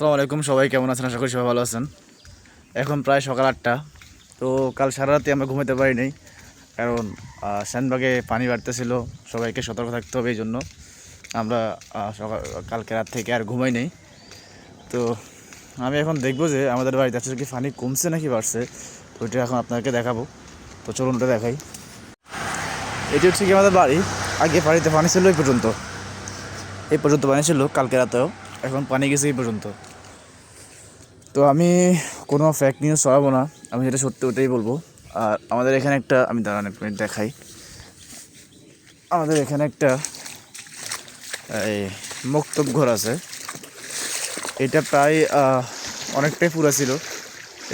আসসালামু আলাইকুম, সবাই কেমন আছেন? আশা করি সবাই ভালো আছেন। এখন প্রায় সকাল আটটা, তো কাল সারা রাতে আমরা ঘুমাতে পারি নাই কারণ শ্যানবাগে পানি বাড়তেছিল, সবাইকে সতর্ক থাকতে হবে এই জন্য। আমরা সকাল, কালকে রাত থেকে আর ঘুমাই নেই। তো আমি এখন দেখব যে আমাদের বাড়িতে আসলে কি পানি কমছে নাকি বাড়ছে, ওইটা এখন আপনাকে দেখাবো। তো চলুন ওটা দেখাই। এটি হচ্ছে কি আমাদের বাড়ি, আগে বাড়িতে পানি ছিল এই পর্যন্ত। এই পর্যন্ত পানি ছিল, কালকে রাতেও, এখন পানি গেছে এই পর্যন্ত। তো আমি কোনো ফ্যাক নিউজ ছড়াবো না, আমি যেটা সত্যি ওটাই বলব। আর আমাদের এখানে একটা, আমি দাঁড়ান এক মিনিট দেখাই। আমাদের এখানে একটা, এই মক্তব ঘর আছে। এটা প্রায় অনেকটাই পুরা ছিল।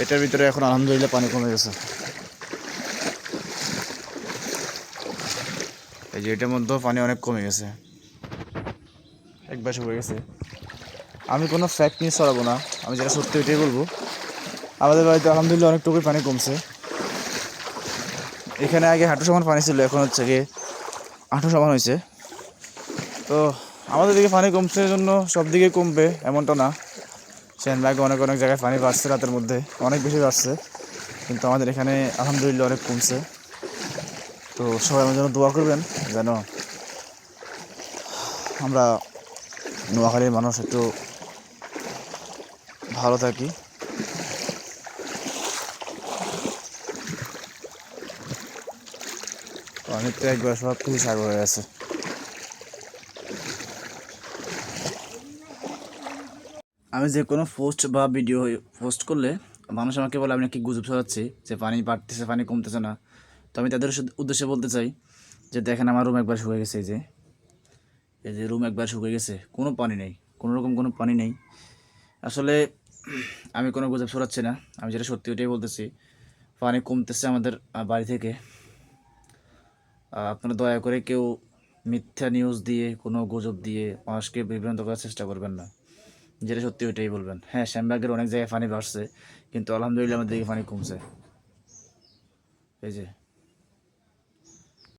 এটার ভিতরে এখন আলহামদুলিল্লাহ পানি কমে গেছে। এই যে এটার মধ্যেও পানি অনেক কমে গেছে। একবার হয়ে গেছে। আমি কোনো ফ্যাক্ট নিয়ে সরাবো না। আমি যেটা সত্যি ওইটাই বলব। আমাদের বাড়িতে আলহামদুলিল্লাহ অনেকটুকুই পানি কমছে। এখানে আগে হাঁটু সমান পানি ছিল, এখন হচ্ছে গিয়ে হাঁটু সমান হয়েছে। তো আমাদের দিকে পানি কমছে জন্য সব দিকে কমবে, এমনটা না। সেনবাগে অনেক অনেক জায়গায় পানি বাড়ছে রাতের মধ্যে, অনেক বেশি বাড়ছে। কিন্তু আমাদের এখানে আলহামদুলিল্লাহ অনেক কমছে। তো সবাই আমার জন্য দোয়া করবেন, যেন আমরা নোয়াখালীর মানুষ একটু ভালো থাকি। অনেক তো একবার সব কিছু সাগর হয়ে আছে আমি যে কোনো পোস্ট বা ভিডিও পোস্ট করলে মানুষ আমাকে বলে, আমি নাকি গুজব ছড়াচ্ছি, যে পানি বাড়তেছে, পানি কমতেছে না। তো আমি তাদের উদ্দেশ্যে বলতে চাই যে, দেখেন আমার রুম একবার শুকিয়ে গেছে, এই যে। এই যে রুম একবার শুকিয়ে গেছে, কোনো পানি নেই, কোনো রকম কোনো পানি নেই। আসলে আমি কোনো গুজব ছড়াচ্ছি না। আমি যেটা সত্যি ওটাই বলতেছি। পানি কমতেছে আমাদের বাড়ি থেকে। আপনারা দয়া করে কেউ মিথ্যা নিউজ দিয়ে, কোনো গুজব দিয়ে মানুষকে বিভ্রান্ত করার চেষ্টা করবেন না। যেটা সত্যি ওইটাই বলবেন। হ্যাঁ শ্যামবাগের অনেক জায়গায় পানি বাড়ছে কিন্তু আলহামদুলিল্লাহ আমাদের দিকে পানি কমছে। এই যে